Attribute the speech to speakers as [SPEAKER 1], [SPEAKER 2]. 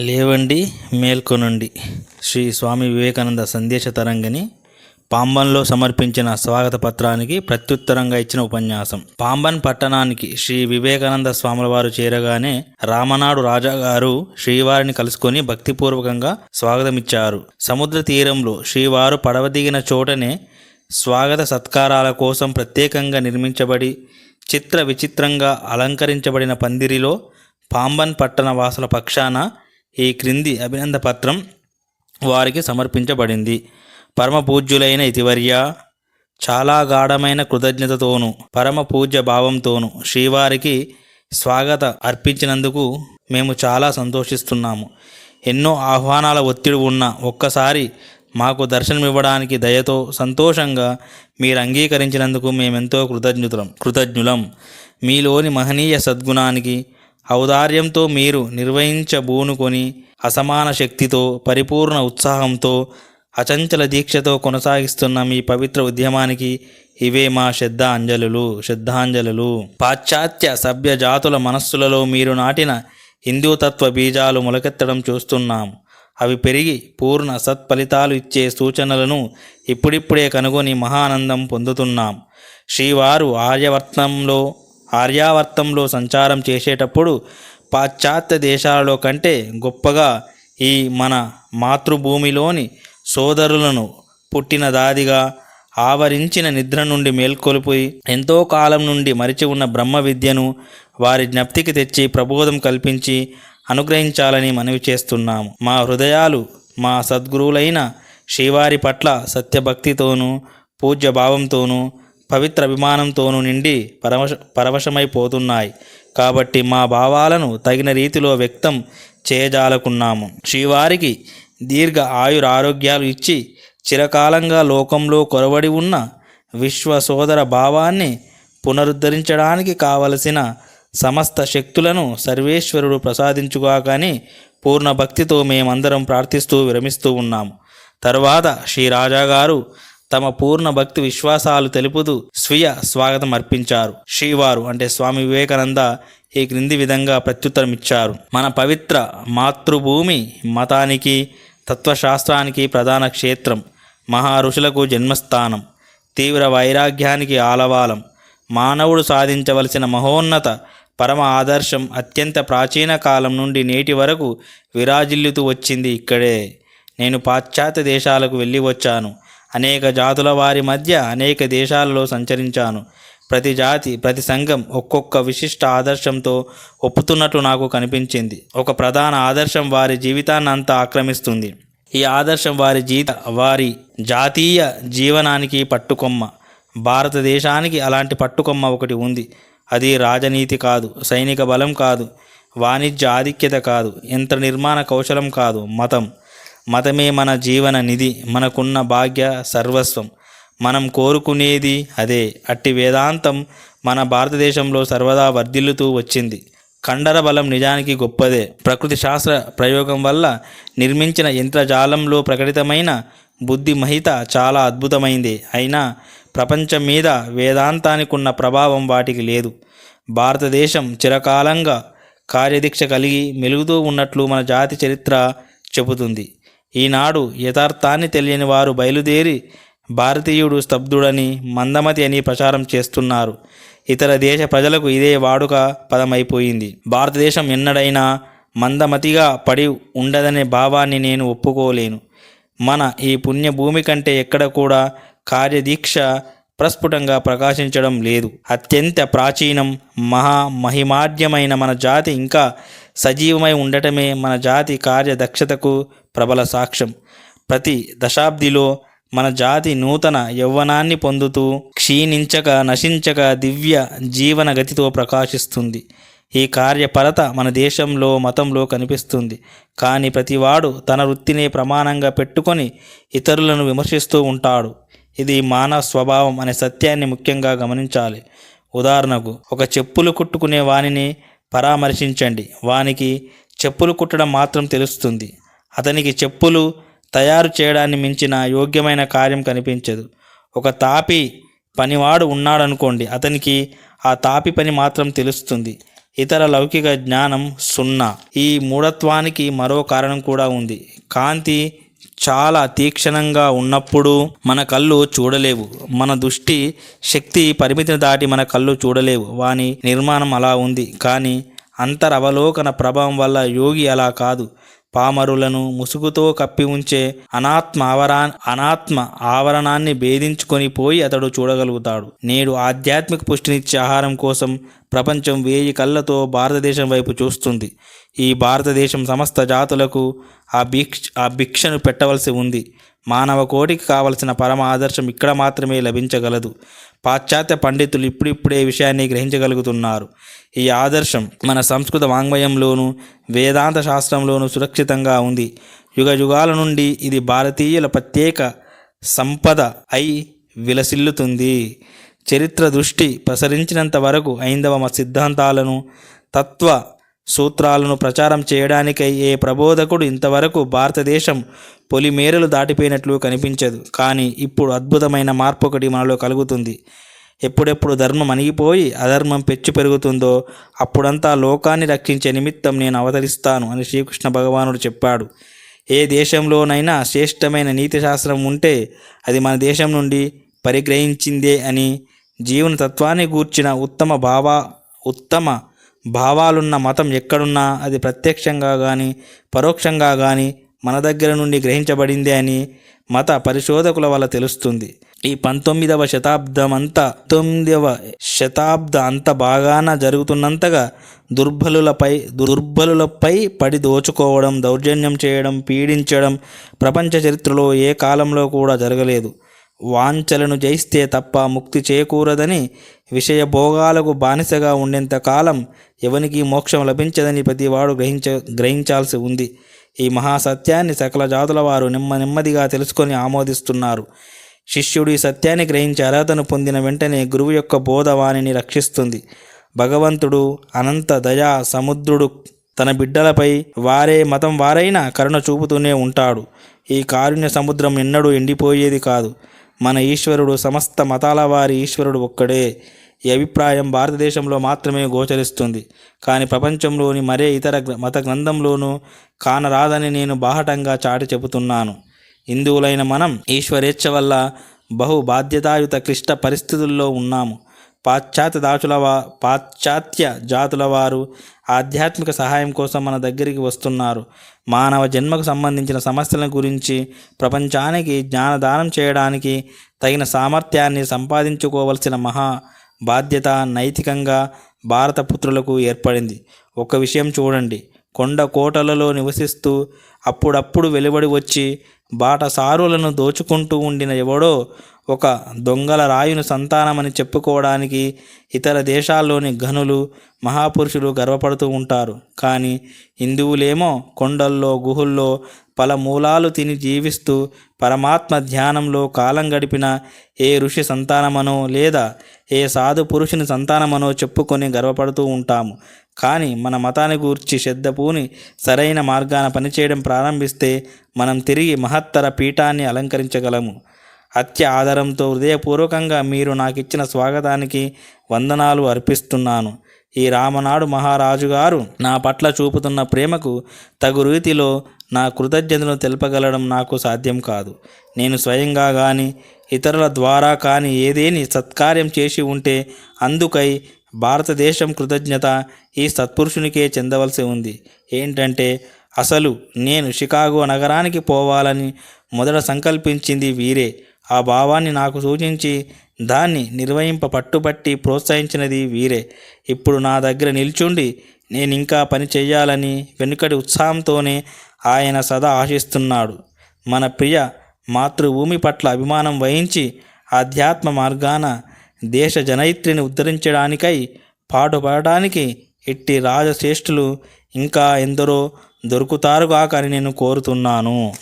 [SPEAKER 1] లేవండి మేల్కొనండి. శ్రీ స్వామి వివేకానంద సందేశ తరంగని పాంబన్లో సమర్పించిన స్వాగత పత్రానికి ప్రత్యుత్తరంగా ఇచ్చిన ఉపన్యాసం. పాంబన్ పట్టణానికి శ్రీ వివేకానంద స్వాముల వారు చేరగానే రామనాడు రాజాగారు శ్రీవారిని కలుసుకొని భక్తిపూర్వకంగా స్వాగతమిచ్చారు. సముద్ర తీరంలో శ్రీవారు పడవ దిగిన చోటనే స్వాగత సత్కారాల కోసం ప్రత్యేకంగా నిర్మించబడి చిత్ర విచిత్రంగా అలంకరించబడిన పందిరిలో పాంబన్ పట్టణ వాసుల పక్షాన ఈ క్రింది అభినంద పత్రం వారికి సమర్పించబడింది. పరమ పూజ్యులైన ఇతివర్య చాలా గాఢమైన కృతజ్ఞతతోనూ పరమ పూజ్య భావంతోనూ శ్రీవారికి స్వాగత అర్పించినందుకు మేము చాలా సంతోషిస్తున్నాము. ఎన్నో ఆహ్వానాల ఒత్తిడి ఉన్న ఒక్కసారి మాకు దర్శనమివ్వడానికి దయతో సంతోషంగా మీరు అంగీకరించినందుకు మేమెంతో కృతజ్ఞులం కృతజ్ఞులం. మీలోని మహనీయ సద్గుణానికి ఔదార్యంతో మీరు నిర్వహించబూనుకొని అసమాన శక్తితో పరిపూర్ణ ఉత్సాహంతో అచంచల దీక్షతో కొనసాగిస్తున్న మీ పవిత్ర ఉద్యమానికి ఇవే మా శ్రద్ధాంజలులు శ్రద్ధాంజలులు. పాశ్చాత్య సభ్య జాతుల మనస్సులలో మీరు నాటిన హిందూతత్వ బీజాలు మొలకెత్తడం చూస్తున్నాం. అవి పెరిగి పూర్ణ సత్ఫలితాలు ఇచ్చే సూచనలను ఇప్పుడిప్పుడే కనుగొని మహానందం పొందుతున్నాం. శ్రీవారు ఆర్యవర్తంలో ఆర్యావర్తంలో సంచారం చేసేటప్పుడు పాశ్చాత్య దేశాలలో కంటే గొప్పగా ఈ మన మాతృభూమిలోని సోదరులను పుట్టిన దాదిగా ఆవరించిన నిద్ర నుండి మేల్కొలిపోయి ఎంతో కాలం నుండి మరిచి ఉన్న బ్రహ్మ విద్యను వారి జ్ఞప్తికి తెచ్చి ప్రబోధం కల్పించి అనుగ్రహించాలని మనవి చేస్తున్నాము మా హృదయాలు మా సద్గురువులైన శ్రీవారి పట్ల సత్యభక్తితోనూ పూజ్య భావంతోనూ పవిత్ర అభిమానంతోనూ నిండి పరవశ పరవశమైపోతున్నాయి. కాబట్టి మా భావాలను తగిన రీతిలో వ్యక్తం చేయజాలకున్నాము. శ్రీవారికి దీర్ఘ ఆయుర ఆరోగ్యాలు ఇచ్చి చిరకాలంగా లోకంలో కొరవడి ఉన్న విశ్వ సోదర భావాన్ని పునరుద్ధరించడానికి కావలసిన సమస్త శక్తులను సర్వేశ్వరుడు ప్రసాదించుగాకని పూర్ణ భక్తితో మేమందరం ప్రార్థిస్తూ విరమిస్తూ ఉన్నాము. తరువాత శ్రీ రాజాగారు తమ పూర్ణ భక్తి విశ్వాసాలు తెలుపుతూ స్వీయ స్వాగతం అర్పించారు. శ్రీవారు అంటే స్వామి వివేకానంద ఈ క్రింది విధంగా ప్రత్యుత్తరం ఇచ్చారు మన పవిత్ర మాతృభూమి మతానికి తత్వశాస్త్రానికి ప్రధాన క్షేత్రం. మహారుషులకు ఋషులకు జన్మస్థానం. తీవ్ర వైరాగ్యానికి ఆలవాలం. మానవుడు సాధించవలసిన మహోన్నత పరమ ఆదర్శం అత్యంత ప్రాచీన కాలం నుండి నేటి వరకు విరాజిల్లుతూ వచ్చింది ఇక్కడే. నేను పాశ్చాత్య దేశాలకు వెళ్ళి వచ్చాను. అనేక జాతుల వారి మధ్య అనేక దేశాలలో సంచరించాను. ప్రతి జాతి ప్రతి సంఘం ఒక్కొక్క విశిష్ట ఆదర్శంతో ఒప్పుతున్నట్లు నాకు కనిపించింది. ఒక ప్రధాన ఆదర్శం వారి జీవితాన్ని అంతా ఆక్రమిస్తుంది. ఈ ఆదర్శం వారి జీత వారి జాతీయ జీవనానికి పట్టుకొమ్మ. భారతదేశానికి అలాంటి పట్టుకొమ్మ ఒకటి ఉంది. అది రాజనీతి కాదు సైనిక బలం కాదు వాణిజ్య ఆధిక్యత కాదు యంత్ర నిర్మాణ కౌశలం కాదు మతం. మతమే మన జీవన నిధి మనకున్న భాగ్య సర్వస్వం. మనం కోరుకునేది అదే. అట్టి వేదాంతం మన భారతదేశంలో సర్వదా వర్ధిల్లుతూ వచ్చింది. కండర బలం నిజానికి గొప్పదే. ప్రకృతి శాస్త్ర ప్రయోగం వల్ల నిర్మించిన యంత్రజాలంలో ప్రకటితమైన బుద్ధి మహిత చాలా అద్భుతమైంది. అయినా ప్రపంచం మీద వేదాంతానికి ఉన్న ప్రభావం వాటికి లేదు. భారతదేశం చిరకాలంగా కార్యదీక్ష కలిగి మెలుగుతూ ఉన్నట్లు మన జాతి చరిత్ర చెబుతుంది. ఈనాడు యథార్థాన్ని తెలియని వారు బయలుదేరి భారతీయుడు స్తబ్దుడని మందమతి అని ప్రచారం చేస్తున్నారు. ఇతర దేశ ప్రజలకు ఇదే వాడుక పదమైపోయింది. భారతదేశం ఎన్నడైనా మందమతిగా పడి ఉండదనే భావాన్ని నేను ఒప్పుకోలేను. మన ఈ పుణ్యభూమి కంటే ఎక్కడ కూడా కార్యదీక్ష ప్రస్ఫుటంగా ప్రకాశించడం లేదు. అత్యంత ప్రాచీనం మహా మహిమాఢ్యమైన మన జాతి ఇంకా సజీవమై ఉండటమే మన జాతి కార్యదక్షతకు ప్రబల సాక్ష్యం. ప్రతి దశాబ్దిలో మన జాతి నూతన యవ్వనాన్ని పొందుతూ క్షీణించక నశించక దివ్య జీవన గతితో ప్రకాశిస్తుంది. ఈ కార్యపరత మన దేశంలో మతంలో కనిపిస్తుంది. కానీ ప్రతివాడు తన వృత్తినే ప్రమాణంగా పెట్టుకొని ఇతరులను విమర్శిస్తూ ఉంటాడు. ఇది మానవ స్వభావం అనే సత్యాన్ని ముఖ్యంగా గమనించాలి. ఉదాహరణకు ఒక చెప్పులు కుట్టుకునే వానిని పరామర్శించండి. వానికి చెప్పులు కుట్టడం మాత్రం తెలుస్తుంది. అతనికి చెప్పులు తయారు చేయడాన్ని మించిన యోగ్యమైన కార్యం కనిపించదు. ఒక తాపి పనివాడు ఉన్నాడనుకోండి అతనికి ఆ తాపి పని మాత్రం తెలుస్తుంది. ఇతర లౌకిక జ్ఞానం సున్నా. ఈ మూఢత్వానికి మరో కారణం కూడా ఉంది. కాంతి చాలా తీక్షణంగా ఉన్నప్పుడు మన కళ్ళు చూడలేవు. మన దృష్టి శక్తి పరిమితిని దాటి మన కళ్ళు చూడలేవు. వాని నిర్మాణం అలా ఉంది. కానీ అంతరవలోకన ప్రభావం వల్ల యోగి అలా కాదు. పామరులను ముసుగుతో కప్పి ఉంచే అనాత్మ ఆవరా అనాత్మ ఆవరణాన్ని భేదించుకొని పోయి అతడు చూడగలుగుతాడు. నేడు ఆధ్యాత్మిక పుష్టినిచ్చే ఆహారం కోసం ప్రపంచం వేయి కళ్ళతో భారతదేశం వైపు చూస్తుంది. ఈ భారతదేశం సమస్త జాతులకు ఆ భిక్ష ఆ భిక్షను పెట్టవలసి ఉంది. మానవ కోటికి కావలసిన పరమ ఆదర్శం ఇక్కడ మాత్రమే లభించగలదు. పాశ్చాత్య పండితులు ఇప్పుడిప్పుడే విషయాన్ని గ్రహించగలుగుతున్నారు. ఈ ఆదర్శం మన సంస్కృత వాంగ్మయంలోనూ వేదాంత శాస్త్రంలోనూ సురక్షితంగా ఉంది. యుగ యుగాల నుండి ఇది భారతీయుల ప్రత్యేక సంపద అయి విలసిల్లుతుంది. చరిత్ర దృష్టి ప్రసరించినంత వరకు ఐందవ సిద్ధాంతాలను తత్వ సూత్రాలను ప్రచారం చేయడానికై ఏ ప్రబోధకుడు ఇంతవరకు భారతదేశం పొలిమేరలు దాటిపోయినట్లు కనిపించదు. కానీ ఇప్పుడు అద్భుతమైన మార్పు ఒకటి మనలో కలుగుతుంది. ఎప్పుడెప్పుడు ధర్మం అణిగిపోయి అధర్మం పెచ్చు పెరుగుతుందో అప్పుడంతా లోకాన్ని రక్షించే నిమిత్తం నేను అవతరిస్తాను అని శ్రీకృష్ణ భగవానుడు చెప్పాడు. ఏ దేశంలోనైనా శ్రేష్టమైన నీతి శాస్త్రం ఉంటే అది మన దేశం నుండి పరిగ్రహించిందే అని జీవన తత్వాన్ని గూర్చిన ఉత్తమ భావ ఉత్తమ భావాలున్న మతం ఎక్కడున్నా అది ప్రత్యక్షంగా కానీ పరోక్షంగా కానీ మన దగ్గర నుండి గ్రహించబడిందే అని మత పరిశోధకుల వల్ల తెలుస్తుంది. ఈ పంతొమ్మిదవ శతాబ్దం అంతా తొమ్మిదవ శతాబ్ద అంత బాగాన జరుగుతున్నంతగా దుర్బలులపై దుర్బలులపై పడి దోచుకోవడం దౌర్జన్యం చేయడం పీడించడం ప్రపంచ చరిత్రలో ఏ కాలంలో కూడా జరగలేదు. వాంఛలను జయిస్తే తప్ప ముక్తి చేకూరదని విషయ భోగాలకు బానిసగా ఉండేంత కాలం ఎవనికి మోక్షం లభించదని ప్రతివాడు గ్రహించ గ్రహించాల్సి ఉంది. ఈ మహాసత్యాన్ని సకల జాతుల వారు నెమ్మ నెమ్మదిగా తెలుసుకొని ఆమోదిస్తున్నారు. శిష్యుడు ఈ సత్యాన్ని గ్రహించి అర్హతను పొందిన వెంటనే గురువు యొక్క బోధ వాణిని రక్షిస్తుంది. భగవంతుడు అనంత దయా సముద్రుడు తన బిడ్డలపై వారే మతం వారైనా కరుణ చూపుతూనే ఉంటాడు. ఈ కారుణ్య సముద్రం ఎన్నడూ ఎండిపోయేది కాదు. మన ఈశ్వరుడు సమస్త మతాల వారి ఈశ్వరుడు ఒక్కడే. ఈ అభిప్రాయం భారతదేశంలో మాత్రమే గోచరిస్తుంది. కానీ ప్రపంచంలోని మరే ఇతర మత గ్రంథంలోనూ కానరాదని నేను బాహటంగా చాటి చెబుతున్నాను. హిందువులైన మనం ఈశ్వరేచ్ఛ వల్ల బహు బాధ్యతాయుత క్లిష్ట పరిస్థితుల్లో ఉన్నాము. పాశ్చాత్య దాచుల వా పాశ్చాత్య జాతుల వారు ఆధ్యాత్మిక సహాయం కోసం మన దగ్గరికి వస్తున్నారు. మానవ జన్మకు సంబంధించిన సమస్యల గురించి ప్రపంచానికి జ్ఞానదానం చేయడానికి తగిన సామర్థ్యాన్ని సంపాదించుకోవలసిన మహా బాధ్యత నైతికంగా భారత పుత్రులకు ఏర్పడింది. ఒక విషయం చూడండి. కొండ కోటలలో నివసిస్తూ అప్పుడప్పుడు వెలువడి వచ్చి బాటసారులను దోచుకుంటూ ఉండిన ఎవడో ఒక దొంగల రాయుని సంతానమని చెప్పుకోవడానికి ఇతర దేశాల్లోని ఘనులు మహాపురుషులు గర్వపడుతూ ఉంటారు. కానీ హిందువులేమో కొండల్లో గుహుల్లో పల మూలాలు తిని జీవిస్తూ పరమాత్మ ధ్యానంలో కాలం గడిపిన ఏ ఋషి సంతానమనో లేదా ఏ సాధు పురుషుని సంతానమనో చెప్పుకొని గర్వపడుతూ ఉంటాము. కానీ మన మతాన్ని గూర్చి శ్రద్ధ పూని సరైన మార్గాన పనిచేయడం ప్రారంభిస్తే మనం తిరిగి మహత్తర పీఠాన్ని అలంకరించగలము. అత్య ఆదరంతో హృదయపూర్వకంగా మీరు నాకు ఇచ్చిన స్వాగతానికి వందనాలు అర్పిస్తున్నాను. ఈ రామనాడు మహారాజు గారు నా పట్ల చూపుతున్న ప్రేమకు తగు రీతిలో నా కృతజ్ఞతను తెలుపగలడం నాకు సాధ్యం కాదు. నేను స్వయంగా కానీ ఇతరుల ద్వారా కానీ ఏదేని సత్కార్యం చేసి ఉంటే అందుకై భారతదేశం కృతజ్ఞత ఈ సత్పురుషునికే చెందవలసి ఉంది. ఏంటంటే అసలు నేను షికాగో నగరానికి పోవాలని మొదట సంకల్పించింది వీరే. ఆ భావాన్ని నాకు సూచించి దాన్ని నిర్వహింప పట్టుబట్టి ప్రోత్సహించినది వీరే. ఇప్పుడు నా దగ్గర నిల్చుండి నేను ఇంకా పని చేయాలని వెనుకటి ఉత్సాహంతోనే ఆయన సదా ఆశిస్తున్నాడు. మన ప్రియ మాతృభూమి పట్ల అభిమానం వహించి ఆధ్యాత్మ మార్గాన దేశ జనయిత్రిని ఉద్ధరించడానికై పాటుపడటానికి ఇట్టి రాజశ్రేష్ఠులు ఇంకా ఎందరో దొరుకుతారుగాక అని నేను కోరుతున్నాను.